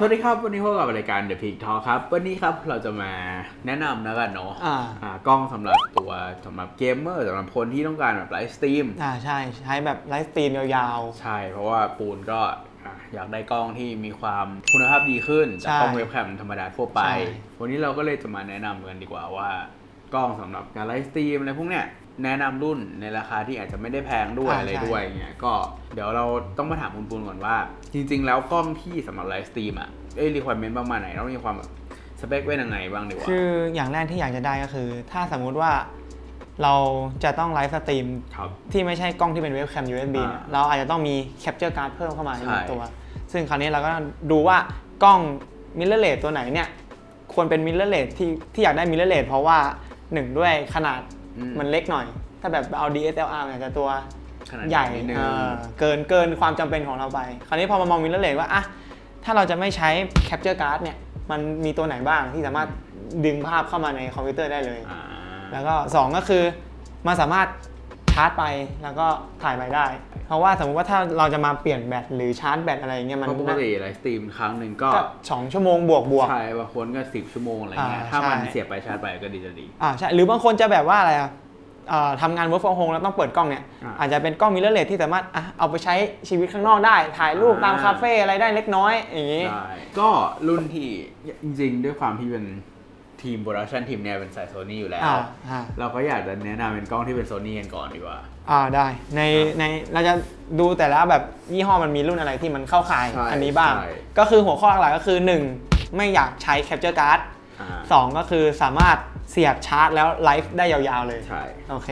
สวัสดีครับ วันนี้พบกับรายการ The Peak Talk ครับ วันนี้ครับเราจะมาแนะนำแล้วกันเนาะอ่า อ่ากล้องสำหรับตัวสำหรับเกมเมอร์สำหรับคนที่ต้องการแบบไลฟ์สตรีมอ่าใช่ ใช้แบบไลฟ์สตรีมยาวใช่ เพราะว่าปูนก็อะอยากได้กล้องที่มีความคุณภาพดีขึ้นจากใช่กล้องเว็บแคมธรรมดาทั่วไปใช่วันนี้เราก็เลยจะมาแนะนำกันดีกว่าว่ากล้องสำหรับการไลฟ์สตรีมอะไรพวกเนี้ย แนะนำรุ่นในราคาที่อาจจะไม่ได้แพงด้วยอะไรด้วยเงี้ยก็เดี๋ยวเราต้องมาถามคุณปูนก่อนว่า จริง ๆ แล้วกล้องที่สำหรับไลฟ์สตรีมอะเอ้ยรีควอรเมนต์ประมาณไหนต้องมีความแบบสเปคไว้ยังไงบ้างดีกๆว่าคืออย่างแรกที่อยากจะได้ก็คือ ถ้าสมมุติว่าเราจะต้องไลฟ์สตรีมครับที่ไม่ใช่กล้องที่เป็นเว็บแคม USB อ่าเนี่ยเราอาจจะต้องมีแคปเจอร์การ์ดเพิ่มเข้ามาในใช่ตัว ซึ่งคราวนี้เราก็ดูว่ากล้องมิเ r อร์เลสตัวไหนเนี่ยควรเป็นมิเ r อร์เลสที่ที่อยากได้มิเ r อร์เลสเพราะว่าหนึ่งด้วยขนาด อืม มันเล็กหน่อย ถ้าแบบเอา DSLR เนี่ยจะตัวขนาดใหญ่นิดนึง เออเกินเกินความจำเป็นของเราไป คราวนี้พอมามองมิเ r อร์เลสว่าอะถ้าเราจะไม่ใช้แคปเจอร์การ์ดเนี่ยมันมีตัวไหนบ้างที่สามารถดึงภาพเข้ามาในคอมพิวเตอร์ได้เลย อ่า แล้วก็ 2 ก็คือมันสามารถชาร์จไปแล้วก็ถ่ายไปได้ เพราะว่าสมมติว่าถ้าเราจะมาเปลี่ยนแบตหรือชาร์จแบตอะไรอย่างเงี้ยมันเพราะปกติไลฟ์สตรีมครั้งหนึ่งก็ก็สองชั่วโมงบวกบวกใช่บางคนก็สิบชั่วโมงอะไรเงี้ยอ่าถ้ามันใช่เสียบไปชาร์จไปก็ดีจะดีอ่าใช่หรือบางคนจะแบบว่าอะไรอะเอ่อทำงาน work from home แล้วต้องเปิดกล้องเนี่ยอ่าอาจจะเป็นกล้องมิเรอร์เลสที่สามารถอะเอาไปใช้ชีวิตข้างนอกได้ ถ่ายรูปอ่าตามคาเฟ่อะไรได้เล็กน้อยอย่างงี้ใช่ก็รุ่นที่จริงๆด้วยความที่เป็น ทีมโปรดักชันทีมเนี่ยเป็นสายโซนี่อยู่แล้ว อ่าอ่าเราก็อยากจะแนะนำเป็นกล้องที่เป็นโซนี่กันก่อนดีกว่า อ่าได้ในในเราจะดูแต่ละแบบยี่ห้อมันมีรุ่นอะไรที่มันเข้าข่ายใช่อันนี้บ้าง ใช่ ก็คือหัวข้อหลักๆก็คือ 1 ไม่อยากใช้แคปเจอร์การ์ดอ่าสองก็คือสามารถเสียบชาร์จแล้วไลฟ์ได้ยาวๆเลย ใช่ โอเค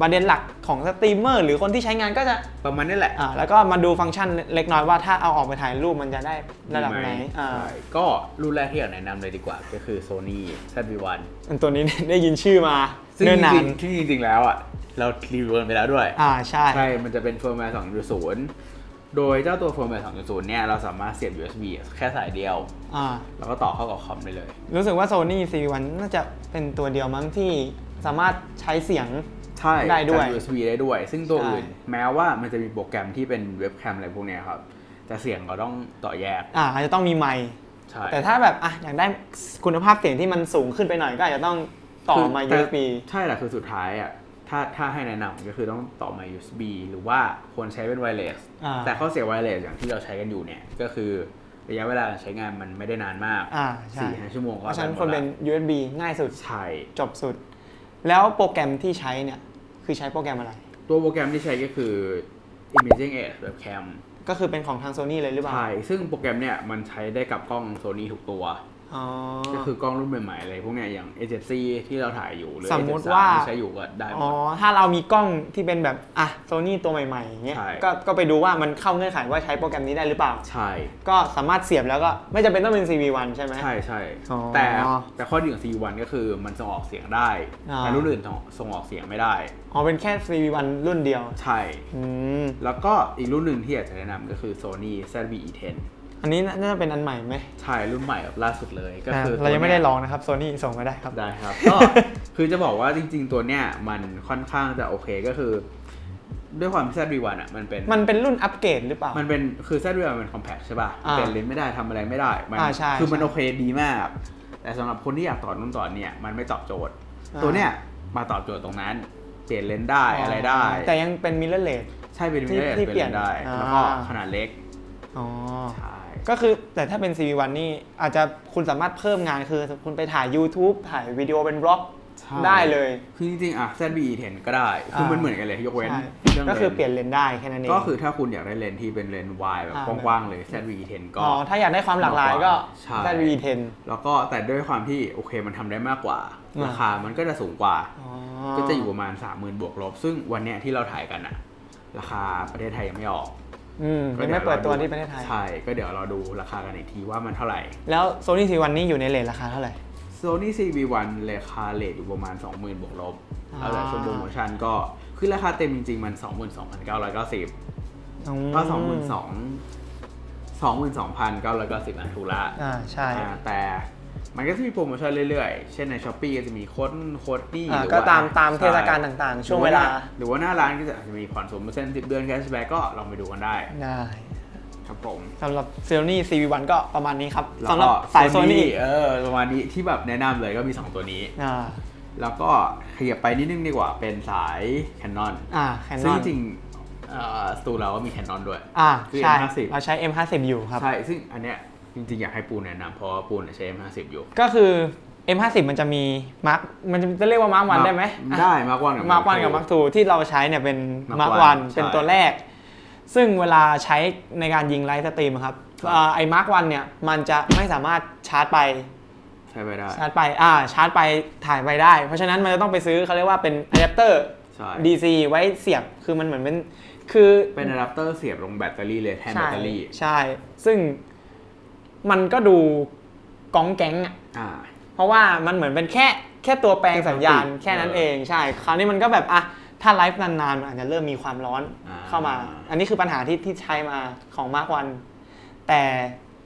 ประเด็นหลักของสตรีมเมอร์หรือคนที่ใช้งานก็จะประมาณนี้แหละ อ่าแล้วก็มาดูฟังก์ชันเล็กน้อยว่าถ้าเอาออกไปถ่ายรูปมันจะได้ระดับไหนมอ่าใช่ก็รุ่นแรกที่อยากแนะนำเลยดีกว่าก็คือ Sony ZV-1 อันตัวนี้ ได้ยินชื่อมาซึ่งเนิ่นจนารินงๆที่จริงๆแล้วอะเรารีวิวกันไปแล้วด้วย อ่าใช่ ใช่ มันจะเป็นเฟิร์มแวร์2.0 โดยเจ้าตัวเฟิร์มแวร์2.0 เนี่ย เราสามารถเสียบ USB แค่สายเดียว อ่า แล้วก็ต่อเข้ากับคอมได้เลย รู้สึกว่า Sony CV1 น่าจะเป็นตัวเดียวมั้งที่สามารถใช้เสียง ใช่ได้ด้วย จาก USB ได้ด้วย ซึ่งตัวใช่อื่น แม้ว่ามันจะมีโปรแกรมที่เป็นเว็บแคมอะไรพวกเนี้ยครับ แต่เสียงก็ต้องต่อแยก อ่าอาจจะต้องมีไมค์ใช่แต่ถ้าแบบอะอยากได้คุณภาพเสียงที่มันสูงขึ้นไปหน่อยก็อาจจะต้องต่อคือมาแต่ USB ใช่แหละคือสุดท้ายอะถ้าถ้าให้แนะนำก็คือต้องต่อมา USB หรือว่าควรใช้เป็นไวเลสอ่าแต่ข้อเสียไวเลสอย่างที่เราใช้กันอยู่เนี่ยก็คือระยะเวลาการใช้งานมันไม่ได้นานมากอ่าใช่สี่ห้าชั่วโมงเพก็ราะฉะนั้นหมคนดเป็นละ USB ง่ายสุดใช่จบสุด แล้วโปรแกรมที่ใช้เนี่ย คือใช้โปรแกรมอะไร ตัวโปรแกรมที่ใช้ก็คือ Imaging Edge Webcam ก็คือเป็นของทาง Sony เลยหรือเปล่า ใช่ ซึ่งโปรแกรมเนี่ยมันใช้ได้กับกล้อง Sony ทุกตัว อ๋อ ก็คือกล้องรุ่นใหม่ๆอะไรพวกเนี้ยอย่าง A7C ที่เราถ่ายอยู่หรือ สมมุติ A7III ว่า ที่ใช้อยู่ก็ได้หมอ๋อ ด ถ้าเรามีกล้องที่เป็นแบบ อะ Sony ตัวใหม่ๆอย่างเงี้ย ใช่ ก็ก็ไปดูว่ามันเข้าเงื่อนไขว่าใช้โปรแกรมนี้ได้หรือเปล่า ใช่ ก็สามารถเสียบแล้วก็ไม่จำเป็นต้องเป็น CV1 ใช่ไหม ใช่ใช่อ๋อแต่แต่ข้อดีของ C1 ก็คือมันส่งออกเสียงได้ อ่า แต่รุ่นอื่นส่งออกเสียงไม่ได้ อ๋อ เป็นแค่ CV1 รุ่นเดียว ใช่ อืม แล้วก็อีกรุ่นหนึ่งที่อยากจะแนะนำก็คือ Sony ZV-E10 อันนี้น่าจะเป็นอันใหม่ไหมใช่รุ่นใหม่แบบล่าสุดเลยก็คืออะเรายังไม่ตัวได้นี้ลองนะครับ Sony ส่งมาได้ครับได้ครับก็คือจะบอกว่าจริง ๆ ตัวเนี้ยมันค่อนข้างจะโอเคก็คือ ด้วยความที่ ZV-1 อะมันเป็นมันเป็นรุ่นอัปเกรดหรือเปล่า มันเป็นคือ ZV-1 มันเป็น compact ใช่ป่ะอ่าเปลี่ยนเลนส์ไม่ได้ทำอะไรไม่ได้มัอ่าใช่คือมันใช่โอเคดีมาก แต่สำหรับคนที่อยากต่อนู่นต่อเนี่ยมันไม่ตอบโจทย์อ่าตัวเนี้ยมาตอบโจทย์ตรงนั้นเปลี่ยนเลนส์ได้อะไรได้ แต่ยังเป็น mirrorless ใช่เป็นที่ไม่ได้ที่เปเปลี่ลี่ยยนนได้อ่าแล้วก็ขนาดเล็กอ๋อใช่ ก็คือแต่ถ้าเป็น CV1 นี่อาจจะคุณสามารถเพิ่มงานคือคุณไปถ่าย YouTube ถ่ายวิดีโอเป็นบล็อกใช่ได้เลย คือจริงๆ อะ ZV-10 ก็ได้ คือมันเหมือนกันเลยยกเว้นใช่เรื่องก็คือลส์เปลี่ยนเลนส์ได้แค่นั้นเอง ก็คือถ้าคุณอยากได้เลนส์ที่เป็นเลนส์วายแบบอ่า กว้างๆเลย ZV-10 ก็ อ๋อถ้าอยากได้ความหลากหลายก็ ใช่ได้ V10 แล้วก็แต่ด้วยความที่โอเคมันทำได้มากกว่า อ่า ราคามันก็จะสูงกว่า อ๋อ ก็จะอยู่ประมาณ 30,000 บวกลบ ซึ่งวันเนี้ยที่เราถ่ายกันอะราคาประเทศไทยยังไม่ออก อืมก็ยังดี๋ไม่เปิดตัวราที่ประเทศไทย ใช่ ก็เดี๋ยวเราดูราคากันอีกทีว่ามันเท่าไหร่ แล้ว Sony CV1 นี่อยู่ในเลทราคาเท่าไหร่ Sony CV1 ราคาเลทอยู่ประมาณ 20,000 บวกลบอ่าเอาแต่ช่วงโปรโมชั่นก็คือราคาเต็มจริงๆ มัน 22,990อืมก็ 22,000 22,990อันถูกละอ่าใช่อ่าแต่ มันก็จะมีโปรโมชั่นเรื่อยๆ เช่นในช้อปปีก็จะมีโค้ดนู่นโค้ดนี่อ่าหรือก็ว่าตามตามใเทศกาลต่างๆ ช่วงเวลาหรือว่าหน้าร้านก็จะอาจจะมีผ่อนศูนย์เปอร์เซ็นต์สิบเดือนแคชแบ็กก็ลองไปดูกันได้ได้ครับผม สำหรับ Sony CV1 ก็ประมาณนี้ครับแล้วสำหรับก็สาย Sony เออประมาณนี้ที่แบบแนะนำเลยก็มี 2 ตัวนี้ อ่าแล้วก็ขยับไปนิดนึงดีกว่าเป็นสาย Canon อ่าซึ่ง Canon จริงๆเอ่อสตูเราก็มี Canon ด้วย อ่าคือใช่ M50 เราใช้ M50 อยู่ครับ ใช่ ซึ่งอันเนี้ย จริงๆ อยากให้ปูนแนะนำเพราะว่าปูนใช้ M50 อยู่ ก็คือ M50 มันจะมีมาร์กมันจะจะเรียกว่ามาร์กวันได้ไหมได้มาร์กวันกับ มาร์กวันกับมาร์กทูที่เราใช้เนี่ยเป็น Mark มาร์ก one วันใช่เป็นตัวแรก ซึ่งเวลาใช้ในการยิงไลฟ์สตรีมครับครับเอ่อไอ้มาร์กวันเนี่ยมันจะไม่สามารถชาร์จไป ใช้ไปได้ ชาร์จไป อ่า ชาร์จไป ถ่ายไปได้ เพราะฉะนั้นมันจะต้องไปซื้อเขาเรียกว่าเป็นอะแดปเตอร์ ใช่ DC ไว้เสียบ คือมันเหมือนเป็น คือเป็นอะแดปเตอร์เสียบลงแบตเตอรี่เลยแทนแบใช่ตเตอรี่ ใช่ ซึ่ง มันก็ดูก้องแก๊งอะอ่า เพราะว่ามันเหมือนเป็นแค่แค่ตัวแปลงสัญญาณแค่ปกติแค่นั้นเออเองใช่ คราวนี้มันก็แบบอะถ้าไลฟ์นานๆมันอาจจะเริ่มมีความร้อนอ่า เข้ามา อันนี้คือปัญหาที่ที่ใช้มาของมากวัน แต่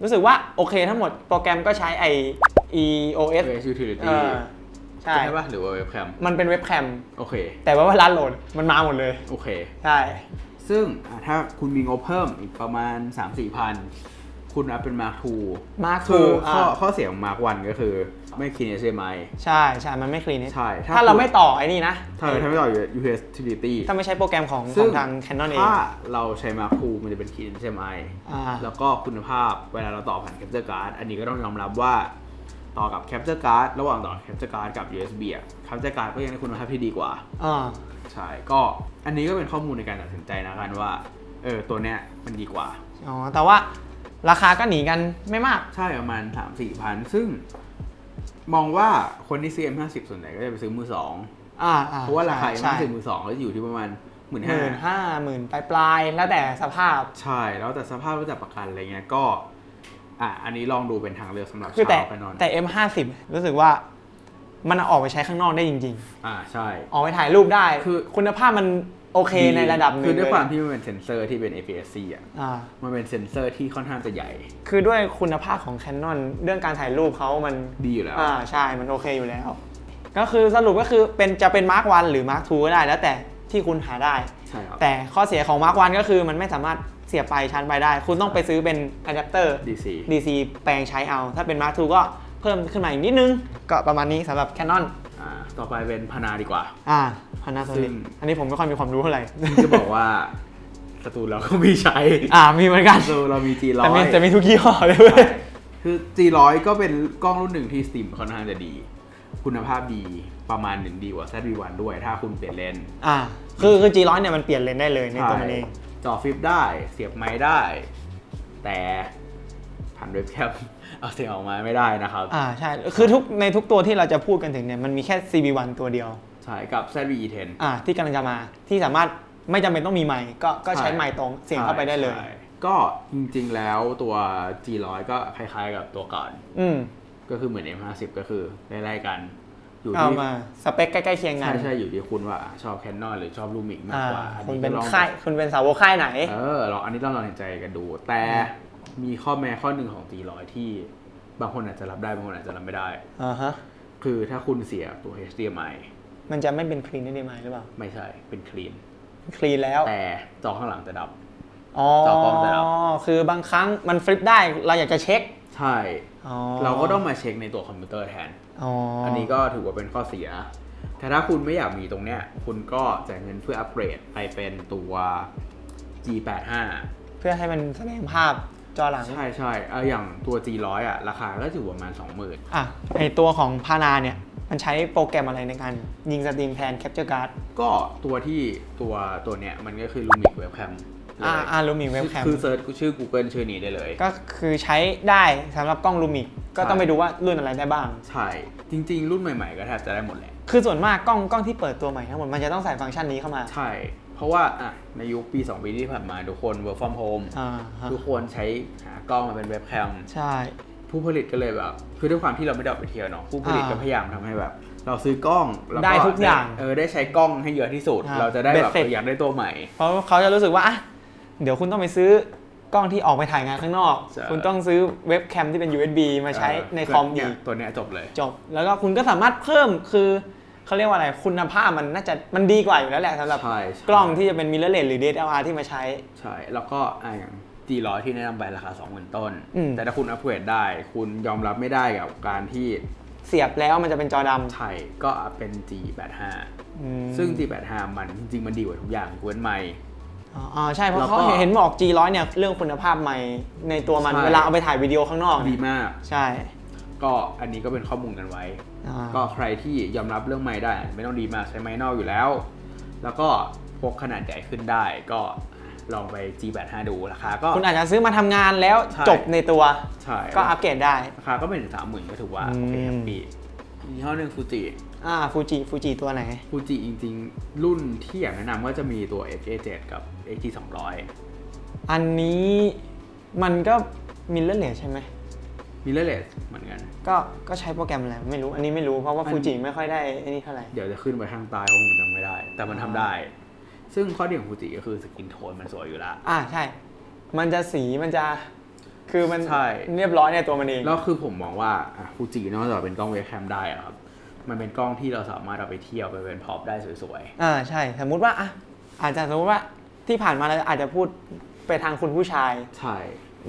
รู้สึกว่าโอเคทั้งหมดโปรแกรมก็ใช้ไอ EOS OS Utility เออใช่ใช่ป่ะหรือว่าเว็บแคมมันเป็นเว็บแคมโอเค แต่ว่าเวลาโหลดมันมาหมดเลย โอเค ใช่ ซึ่งอะถ้าคุณมีงบเพิ่มอีกประมาณ 3 4พัน คุณอัพเป็น Mark II มาร์คคืทูอข้อข้อเสียของ Mark 1ก็คือ ไม่คีน HDMI ใช่ใช่มันไม่คลีนใช่ถ้า ถ้าเราไม่ต่อไอ้นี่นะถ้าถ้าไม่ต่อ US Utility ถ้าไม่ใช้โปรแกรมของขซึ่องทาง Canon เองถ้าเราใช้ Mark II มันจะเป็นคีน HDMI อ่า แล้วก็คุณภาพเวลาเราต่อผ่าน Capture Card อันนี้ก็ต้องยอมรับว่า ต่อกับ Capture Card ระหว่างต่อ Capture Card กับ USB อะ Capture Card ก็ยังได้คุณภาพที่ดีกว่า อ่า ใช่ก็อันนี้ก็เป็นข้อมูลในการตัดสินใจนะกันว่าเออตัวเนี้ยมันดีกว่า อ๋อ แต่ว่า ราคาก็หนีกันไม่มาก ใช่ประมาณ3 4พันซึ่ง มองว่าคนที่ซื้อ M50 ส่วนใหญ่ก็จะไปซื้อมือสองอ่าอ่าเพราะว่าราคา ใช่ M50 มือสองก็จะอยู่ที่ประมาณหมื่นหห้ามื่นห้าหมื่นปลายปลายๆแล้วแต่สภาพ ใช่แล้วแต่สภาพรู้จักประกันอะไรเงี้ยก็ อะอันนี้ลองดูเป็นทางเลือกสำหรับคือแต่ชาวไปนอนแต่ M50 รู้สึกว่า มันเอาออกไปใช้ข้างนอกได้จริง อ่าใช่ ๆ ออกไปถ่ายรูปได้คือ คุณภาพมัน โอเคในระดับหนึ่งคือด้วยเลความที่มันเป็นเซนเซอร์ที่เป็น APS-C อะอ่า มันเป็นเซนเซอร์ที่ค่อนข้างจะใหญ่คือด้วยคุณภาพของ Canon เรื่องการถ่ายรูปเขามัน ดีอยู่แล้ว อ่าใช่ มันโอเคอยู่แล้ว ก็คือสรุปก็คือเป็นจะเป็น Mark 1หรือ Mark 2ก็ได้แล้วแต่ที่คุณหาได้ ใช่ครับ แต่ข้อเสียของ Mark 1ก็คือมันไม่สามารถเสียบไปชาร์จไปได้ คุณต้องไปซื้อเป็นอะแดปเตอร์ DC DC แปลงใช้เอา ถ้าเป็น Mark II ก็เพิ่มขึ้นมาอีกนิดนึง ก็ประมาณนี้สำหรับ Canon อ่า ต่อไปเป็นพนาดีกว่า อ่าซึ่ Panasonic งอันนี้ผมไม่ค่อยมีความรู้เท่าไหร่จะบอกว่าสตูเราก็มีใช้อ่ามีเหมือนกันสตูเรามี G100 แต่มีแต่มีทุกยี่ห้อเลยเว้ยใช่คือ G100 ก็เป็นกล้องรุ่นหนึ่งที่สตรีมค่อนข้างจะดี คุณภาพดีประมาณหนึ่งดีกว่า ZV-1 ด้วยถ้าคุณเปลี่ยนเลนส์อ่า คือคือ G100 เนี่ยมันเปลี่ยนเลนส์ได้เลยในตัวมันเองจอฟิปได้เสียบไม้ได้ แต่ผ่านเว็บแคม เอาเสียงออกมาไม่ได้นะครับ อ่าใช่ คือทุกในทุกตัวที่เราจะพูดกันถึงเนี่ยมันมีแค่ CB1 ตัวเดียว ใช่กับ ZV-E10 อ่าที่กำลังจะมาที่สามารถไม่จำเป็นต้องมีไมค์ก็ก็ใช้ใช่ไมค์ตรงเสียงเข้าไปได้เลย ใช่ก็จริงๆแล้วตัว G100 ก็คล้ายๆกับตัวก่อน อืมก็คือเหมือน M50 ก็คือไล่ๆกัน อยู่เอาที่มาสเปคใกล้ๆเคียงกัใช่นใช่อยู่ที่คุณว่าชอบ Canon หรือชอบ Lumix มากอ่ากว่าอันคุณนี้เป็นก็ลองค่ายคุณเป็นสาวกค่ายไหน เออลองอันนี้ต้องลองตัดสินใจกันดู แต่ มีข้อแม้ข้อหนึ่งของ G100 ที่บางคนอาจจะรับได้บางคนอาจจะรับไม่ได้ อ่าฮะ คือถ้าคุณเสียตัว HDMI มันจะไม่เป็นคลีนได้ไหมหรือเปล่าไม่ใช่เป็นคลีนคลีนแล้ว แต่จอข้างหลังจะดับ อ๋อ จอกล้องจะดับคือบางครั้งมันฟลิปได้เราอยากจะเช็ค ใช่ อ๋อเราก็ต้องมาเช็คในตัวคอมพิวเตอร์แทน อ๋ออัอันนี้ก็ถือว่าเป็นข้อเสีย แต่ถ้าคุณไม่อยากมีตรงเนี้ย คุณก็จ่ายเงินเพื่ออัปเกรดไปเป็นตัว G85 เพื่อให้มันแสดงภาพ จอหลัง ใช่ใช่เอออย่างตัว G100 อะ ราคาก็จะอยู่ประมาณ 20,000 อะ ไอตัวของพานาเนี่ย มันใช้โปรแกรมอะไรในการยิงสตรีมแทน Capture Card ก็ตัวที่ตัวตัวเนี้ยมันก็คือ Lumix Webcam เลยอ่าอ่าลูมิเว็บแคมคือเซิร์ชชื่อ Google ชื่อนี้ได้เลย ก็คือใช้ได้สำหรับกล้องลูมิกก็ต้องไปดูว่ารุ่นอะไรได้บ้าง ใช่ จริง ๆ รุ่นใหม่ๆ ก็แทบจะได้หมดแหละ คือส่วนมากกล้องกล้องที่เปิดตัวใหม่ทั้งหมดมันจะต้องใส่ฟังก์ชันนี้เข้ามา ใช่ เพราะว่าอะในยุคปี 2 ปีที่ผ่านมาทุกคน work from home อ่าฮะทุกคนใช้หากล้องมาเป็นเว็บแคม ใช่ ผู้ผลิตก็เลยแบบ คือด้วยความที่เราไม่ได้ออกไปเที่ยวเนาะผู้ผลิตอ่าก็พยายามทำให้แบบ เราซื้อกล้องแล้วได้ทุกอย่างเออได้ใช้กล้องให้เยอะที่สุด อ่าเราจะได้แบบเบ็ดเสร็จ เอออยากได้ตัวใหม่ เพราะเขาจะรู้สึกว่าอะเดี๋ยวคุณต้องไปซื้อกล้องที่ออกไปถ่ายงานข้างนอก ใช่ คุณต้องซื้อเว็บแคมที่เป็น USB มาใช้ในคอมเนี่อียกตัวเนี้ยจบเลย จบ แล้วก็คุณก็สามารถเพิ่มคือ เขาเรียกว่าอะไรคุณภาพมันน่าจะมันดีกว่าอยู่แล้วแหละสำหรับใช่ใช่ กล้องที่จะเป็นมิเรอร์เลสหรือ DSLR ที่มาใช้ ใช่ แล้วก็อะอย่างจ G100 ที่แนะนำไปราคา20,000ต้น อืม แต่ถ้าคุณอัปเกรดได้ คุณยอมรับไม่ได้กับการที่เสียบแล้วมันจะเป็นจอดำใช่ก็เป็น G85 อืมซึ่ง G85 มันจริงๆมันดีกว่าทุกอย่างเว้นไม่ อ๋ออ๋อใช่เพราะแล้วก็เขาเห็นบอก G100 เนี่ยเรื่องคุณภาพใหม่ในตัวมันใช่ เวลาเอาไปถ่ายวิดีโอข้างนอกดีเนี่ยมาก ใช่ ก็อันนี้ก็เป็นข้อมูลกันไว้อ่า ก็ใครที่ยอมรับเรื่องไม้ได้ ไม่ต้องดีมากใช้ไม้นอกอยู่แล้ว แล้วก็พกขนาดใหญ่ขึ้นได้ก็ลองไป G85 ดูราคาก็คุณอาจจะซื้อมาทำงานแล้วใช่จบในตัวใช่ก็อัปเกรดได้ ราคาก็ไม่ถึงสามหมื่นก็ถือว่าอืมโอเคแฮปปี้ยี่ห้อหนึ่งฟูจิอ่าฟูจิฟูจิตัวไหนฟูจิจริงๆ รุ่นที่อยากแนะนำก็จะมีตัว XA7 กับ XT 200 อันนี้มันก็มิลเลอร์เลสใช่ไหม มิเรเลสเหมือนกัน ก็ก็ใช้โปรแกรมอะไรไม่รู้อันนี้ไม่รู้เพราะว่าอันฟูจิไม่ค่อยได้ไอ้นี่เท่าไหร่ เดี๋ยวจะขึ้นไปข้างใต้เพราะผมจำไม่ได้ แต่มันทำได้ ซึ่งข้อดีของฟูจิก็คือสกินโทนมันสวยอยู่แล้วอ่าใช่ มันจะสีมันจะคือมันใช่ เรียบร้อยในตัวมันเองแล้วคือผมมองว่าฟูจินอกจากเป็นกล้องเวบแคมได้อะครับ มันเป็นกล้องที่เราสามารถเอาไปเที่ยวไปเป็นพร็อพได้สวยอ่าใช่ สมมุติว่าอะอาจจะสมมติว่าที่ผ่านมาเราอาจจะพูดไปทางคุณผู้ชาย ๆ ใช่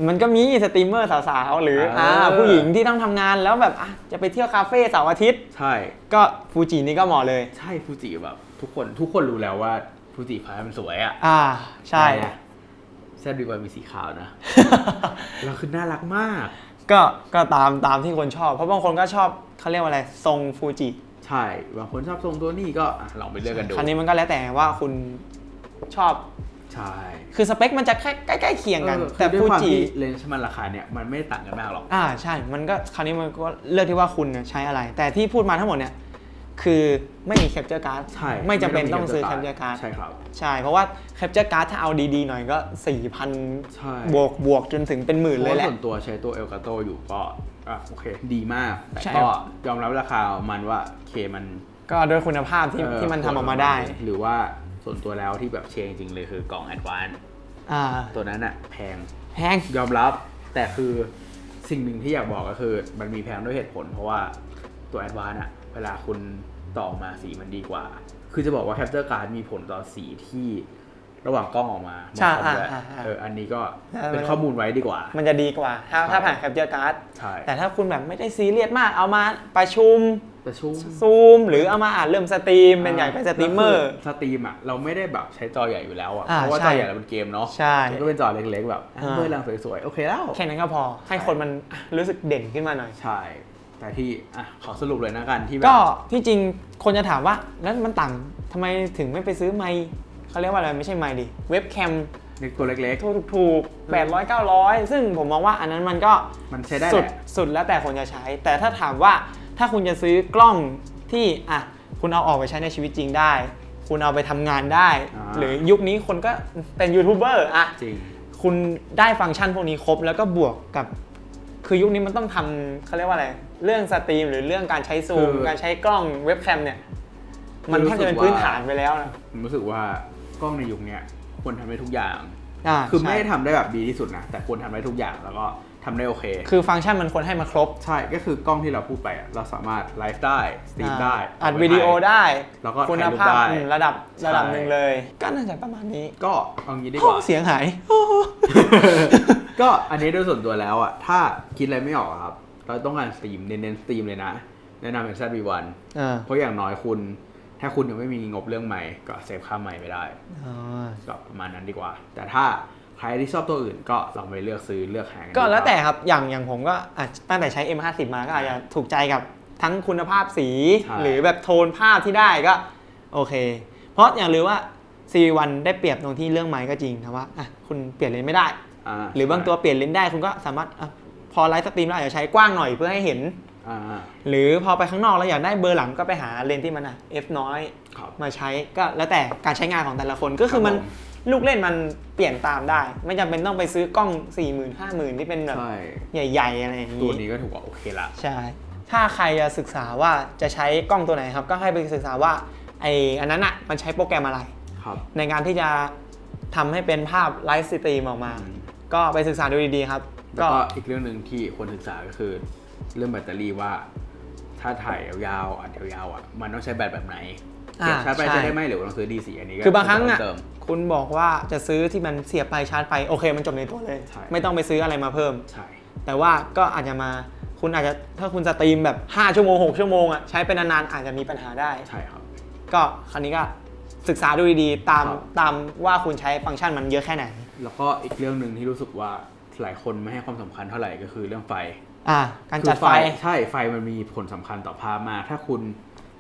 มันก็มีสตรีมเมอร์สาวๆ หรือเอออ่อ่าผู้หญิงที่ต้องทำงานแล้วแบบอะจะไปเที่ยวคาเฟ่เสาร์อาทิตย์ ใช่ ก็ฟูจินี่ก็เหมาะเลย ใช่ฟูจิแบบ ทุกคนทุกคนรู้แล้วว่าฟูจิพายมันสวยอะอ่าใช่แซดดีกว่ามีสีขาวนะแล้วคือน่ารักมาก ก็ก็ตามตามที่คนชอบ เพราะบางคนก็ชอบเขาเรียกว่าอะไรทรงฟูจิใช่ บางคนชอบทรงตัวนี้ก็อะลองไปเลือกกันดู คราวนี้มันก็แล้วแต่ว่าคุณชอบ ใช่คือสเปคมันจะแค่ใกล้ๆเคียงกันเออแต่คือด้วยฟูความจิที่เลนส์มันราคาเนี่ยมันไม่ได้ต่างกันมากหรอกอ่าใช่ มันก็คราวนี้มันก็เลือกที่ว่าคุณเนี่ยใช้อะไร แต่ที่พูดมาทั้งหมดเนี่ยคือไม่มีแคปเจอร์การ์ดใช่ไม่จำเป็นต้องซื้อแคไม่ปต้เจงอร์การ์ดใช่ครับใช่เพราะว่าแคปเจอร์การ์ดถ้าเอาดีๆหน่อยก็ 4,000ใช่บวกบวกจนถึงเป็นหมื่นเพเลยราะแหว่าละส่วนตัวใช้ตัวเอลกาโตอยู่ก็อะโอเคดีมาก แต่ใช่ก็ยอมรับราคามันว่าเคมันก็โดยคุณภาพที่เอ่อที่มันทำออกมาได้ หรือว่า ส่วนตัวแล้วที่แบบเชงจริงเลยคือกล่องแอดวานอ่า ตัวนั้นอะแพงแพง ยอมรับ แต่คือสิ่งหนึ่งที่อยากบอกก็คือ มันมีแพงด้วยเหตุผล เพราะว่าตัวแอดวานอะเวลาคุณต่อมาสีมันดีกว่า คือจะบอกว่าแคปเจอร์การ์ดมีผลต่อสีที่ระหว่างกล้องออกมาใช่บางคนด้วยอ่าอ่าอ่า เอออันนี้ก็เออเป็นข้อมูลไว้ดีกว่า มันจะดีกว่า ถ้าใช่ถ้าผ่านแคปเจอร์การ์ด ใช่ แต่ถ้าคุณแบบไม่ได้ซีเรียสมาก เอามาประชุม แต่ชุ่มซูมหรือเอามาอ่านเริ่มสตรีมเป็นอยากเป็นสตรีมเมอร์สตรีมอะเราไม่ได้แบบใช้จอใหญ่อยู่แล้วอะอ่าเพราะว่าใช่จอใหญ่เราเป็นเกมเนาะใช่มันก็เป็นจอเล็กๆแบบอ่าเบอร์ลังสวยๆโอเคแล้วแค่นั้นก็พอให้คนมันอะรู้สึกเด่นขึ้นมาหน่อยใช่แต่ที่อะขอสรุปเลยนะกันที่แบบก็ที่จริงคนจะถามว่าแล้วมันต่างทำไมถึงไม่ไปซื้อไมค์เขาเรียกว่าอะไรไม่ใช่ไมค์ดิเว็บแคมเล็กตัวเล็กถูกถูกแปดร้อยเก้าร้อยซึ่งผมมองว่าอันนั้นมันก็ๆมันใช้ได้สุแหดละสุดแล้วแต่คนจะใช้ แต่ถ้าถามว่า ถ้าคุณจะซื้อกล้องที่อะคุณเอาออกไปใช้ในชีวิตจริงได้ คุณเอาไปทำงานได้ อ่า หรือยุคนี้คนก็เป็นยูทูบเบอร์อะ จริง คุณได้ฟังก์ชันพวกนี้ครบแล้วก็บวกกับ คือยุคนี้มันต้องทำเขาเรียกว่าอะไร เรื่องสตรีมหรือเรื่องการใช้ซูม คือการใช้กล้องเว็บแคมเนี่ย มันแทบจะเป็นรู้สึกว่า พื้นฐานไปแล้วนะผมรู้สึกว่ากล้องในยุคเนี้ยควรทำได้ทุกอย่างอ่าคือไม่ใช่ ได้ทำได้แบบดีที่สุดนะ แต่ควรทำได้ทุกอย่างแล้วก็ ทำได้โอเค คือฟังก์ชันมันควรให้มาครบ ใช่ก็คือกล้องที่เราพูดไปอะเราสามารถไลฟ์ได้สตรีมได้อ่าอัดเาไปวิดีโอถ่ายได้ แล้วก็คุณถ่ายรูปภาพได้อืมระดับใช่ระดับหนึ่งเลย ก็น่าจะประมาณนี้ ก็เอางี้ดีกโอ้ว่าเสียงหาย ก็อันนี้โดยส่วนตัวแล้วอะ ถ้าคิดอะไรไม่ออกอะครับ เราต้องการสตรีมเน้นๆสตรีมเลยนะ แนะนำเป็น ZV1 อ่าเพราะอย่างน้อยคุณ ถ้าคุณยังไม่มีงบเรื่องใหม่ ก็เซฟค่าใหม่ไม่ได้อ่าก็ประมาณนั้นดีกว่า แต่ถ้า ใครที่ชอบตัวอื่นก็ลองไปเลือกซื้อเลือกหาก็ดูแล้วแต่ครับครับอย่างอย่างผมก็อะตั้งแต่ใช้ M50 มาก็อาจจะถูกใจกับทั้งคุณภาพสีใช่หรือแบบโทนภาพที่ได้ก็โอเค เพราะอย่างลืมว่า CV1 ได้เปรียบตรงที่เรื่องไม้ก็จริงนะว่าอะคุณเปลี่ยนเลนส์ไม่ได้อ่าหรือบางตัวเปลี่ยนเลนส์ได้คุณก็สามารถอะพอไลฟ์สตรีมเราอาจจะใช้กว้างหน่อยเพื่อให้เห็นอ่าหรือพอไปข้างนอกเราอยากได้เบอร์หลังก็ไปหาเลนส์ที่มันอะ f น้อยครับมาใช้ก็แล้วแต่การใช้งานของแต่ละคนก็คือมันครับผม ลูกเล่นมันเปลี่ยนตามได้ ไม่จำเป็นต้องไปซื้อกล้อง 4 0 0 0 0 5 0,000 ที่เป็นแบบใช่ใหญ่ ๆ อะไรอย่างตัวนี้นี้ก็ถือว่าโอเคละ ใช่ ถ้าใครจะศึกษาว่าจะใช้กล้องตัวไหนครับ ก็ให้ไปศึกษาว่าไออันนั้นอะมันใช้โปรแกรมอะไร ครับ ในการที่จะทำให้เป็นภาพไลฟ์สตรีมออกมา อืม ก็ไปศึกษาดูดีๆครับ แล้วก็อีกเรื่องหนึ่งที่ควรศึกษาก็คือเรื่องแบตเตอรี่ว่า ถ้าถ่ายยาวๆอัดยาวๆอะมันต้องใช้แบตแบบไหนอ่า เสียบชาร์จไปใช่ใช้ได้ไหมหรือว่าต้องซื้อ DC อันนี้ก็คือบางครั้งอะเติม คุณบอกว่าจะซื้อที่มันเสียบไปชาร์จไปโอเค มันจบในตัวเลย ใช่ ไม่ต้องไปซื้ออะไรมาเพิ่ม ใช่ แต่ว่าก็อาจจะมาคุณอาจจะถ้าคุณสตรีมแบบ 5 ชั่วโมง 6 ชั่วโมงอะใช้เป็นนานๆอาจจะมีปัญหาได้ ใช่ครับ ก็คราวนี้ก็ศึกษาดูดีๆ ตามครับ ตามว่าคุณใช้ฟังก์ชันมันเยอะแค่ไหน แล้วก็อีกเรื่องหนึ่งที่รู้สึกว่าหลายคนไม่ให้ความสำคัญเท่าไหร่ก็คือเรื่องไฟ อ่า การจัดคือไฟใช่ไฟมันมีผลสำคัญต่อภาพมาก ถ้าคุณ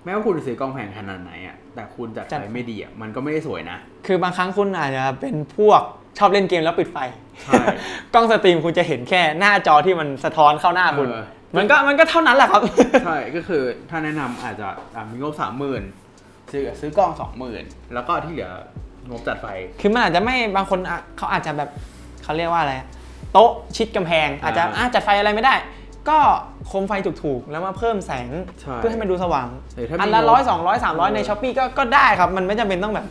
แม้ว่าคุณจะซื้อกล้องแพงขนาดไหนอะแต่คุณจัดจัดไฟไม่ดีอะมันก็ไม่ได้สวยนะ คือบางครั้งคุณอาจจะเป็นพวกชอบเล่นเกมแล้วปิดไฟใช่กล้องสตรีมคุณจะเห็นแค่หน้าจอที่มันสะท้อนเข้าหน้าคุณเออมันก็มันก็เท่านั้นแหละครับ ใช่ก็คือถ้าแนะนำอาจจะอะมีงบสามหมื่นซื้อซื้อกล้องสองหมื่นแล้วก็ที่เหลืองบจัดไฟ คือมันอาจจะไม่บางคนอะเขาอาจจะแบบเขาเรียกว่าอะไร โต๊ะชิดกำแพง อาจจะอ่าอะจัดไฟอะไรไม่ได้ ก็โคมไฟถูกๆ แล้วมาเพิ่มแสงใช่เพื่อให้มันดูสว่าง หรือถ้ามีอันละงบร้อยสองร้อยสามร้อยเออในช้อปปีก็ก็ได้ครับ มันไม่จำเป็นต้องแบบ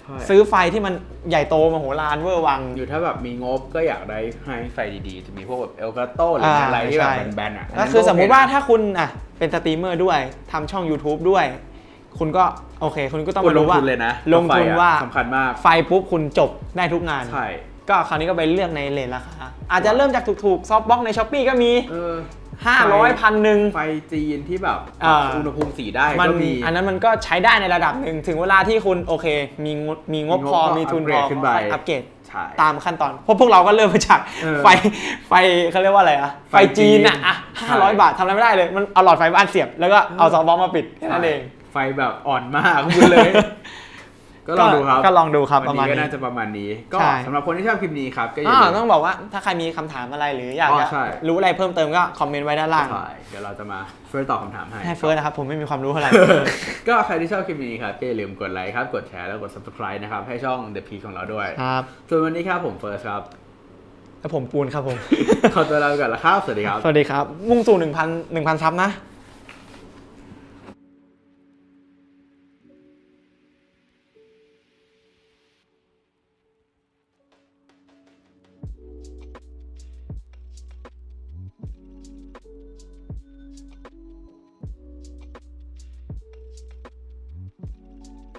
ใช่ ซื้อไฟที่มันใหญ่โตมโหฬารเวอร์วัง อยู่ถ้าแบบมีงบก็อยากได้ให้ไฟดีๆ จะมีพวกแบบเอลกาโต้หรืออะไรที่แบบใช่แบนๆอะก็คือสมมุติว่าถ้าถ้าคุณอะเป็นสตรีมเมอร์ด้วยทำช่อง YouTube ด้วย คุณก็โอเค คุณก็ต้องคุณมาลงรู้ว่าทุนเลยนะลงทุนไฟอะว่าสำคัญมาก ไฟปุ๊บคุณจบได้ทุกงาน ใช่ ก็คราวนี้ก็ไปเลือกในเลทราคาอาจจะเริ่มจากถูกๆซอฟต์บ็อกในช้อปปีก็มี เออ500พันหนึ่ง ไฟจีนที่แบบอ่าอุณหภูมิสีได้มันก็มี อันนั้นมันก็ใช้ได้ในระดับหนึ่งถึงเวลาที่คุณโอเค มีงบมีงบมีงบพอก็มีทุนอัปเกพรอดขึ้นไป อัปเกรดใช่ ตามขั้นตอนเพราะพวกเราก็เริ่มมาจากเออไฟไฟเขาเรียกว่าอะไรอะไฟไฟจีจีนนอะอะใช่ ห้าร้อยบาททำอะไรไม่ได้เลย มันเอาหลอดไฟบ้านเสียบ แล้วก็เอาซอฟต์บ็อกมาปิดแค่นั้นเอง ไฟแบบอ่อนมากคุณเลย ก็ลองดูครับก็ลองดูครับวันประมาณนี้ก็นี้ น่าจะประมาณนี้ ก็ใช่ สำหรับคนที่ชอบคลิปนี้ครับ ก็อย่าอ่าลืม ต้องบอกว่าถ้าใครมีคำถามอะไรหรืออยากอ๋อจะใช่ รู้อะไรเพิ่มเติมก็คอมเมนต์ไว้ด้านล่างใช่เดี๋ยวเราจะมาเฟิร์สตอบคำถามให้ ให้เฟิร์สนะครับ ผมไม่มีความรู้อะไร ก็ใครที่ชอบคลิปนี้ครับก็อย่าลืมกดไลค์ครับ กดแชร์แล้วกด subscribe นะครับ ให้ช่อง The Peak ของเราด้วย ครับส่วนวันนี้ครับผมเฟิร์สครับ แล้วผมปูนครับผม ขอตัวลาไปก่อนแล้วครับ สวัสดีครับ สวัสดีครับ มุ่งสู่1,000 1,000ซับนะ